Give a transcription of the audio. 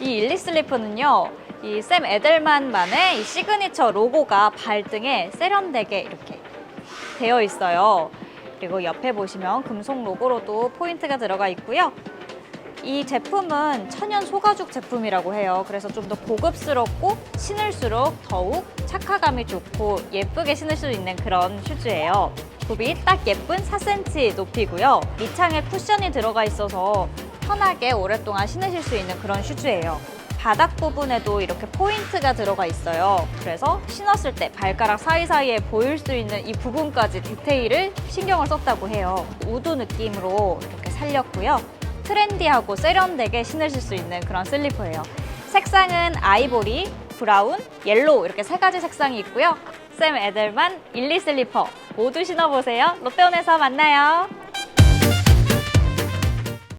이 일리 슬리퍼는요. 이 샘 에델만만의 이 시그니처 로고가 발등에 세련되게 이렇게 되어 있어요. 그리고 옆에 보시면 금속 로고로도 포인트가 들어가 있고요. 이 제품은 천연 소가죽 제품이라고 해요. 그래서 좀 더 고급스럽고 신을수록 더욱 착화감이 좋고 예쁘게 신을 수 있는 그런 슈즈예요. 굽이 딱 예쁜 4cm 높이고요. 밑창에 쿠션이 들어가 있어서 편하게 오랫동안 신으실 수 있는 그런 슈즈예요. 바닥 부분에도 이렇게 포인트가 들어가 있어요. 그래서 신었을 때 발가락 사이사이에 보일 수 있는 이 부분까지 디테일을 신경을 썼다고 해요. 우드 느낌으로 이렇게 살렸고요. 트렌디하고 세련되게 신으실 수 있는 그런 슬리퍼예요. 색상은 아이보리, 브라운, 옐로우 이렇게 세 가지 색상이 있고요. 샘 에델만 일리 슬리퍼 모두 신어보세요. 롯데온에서 만나요.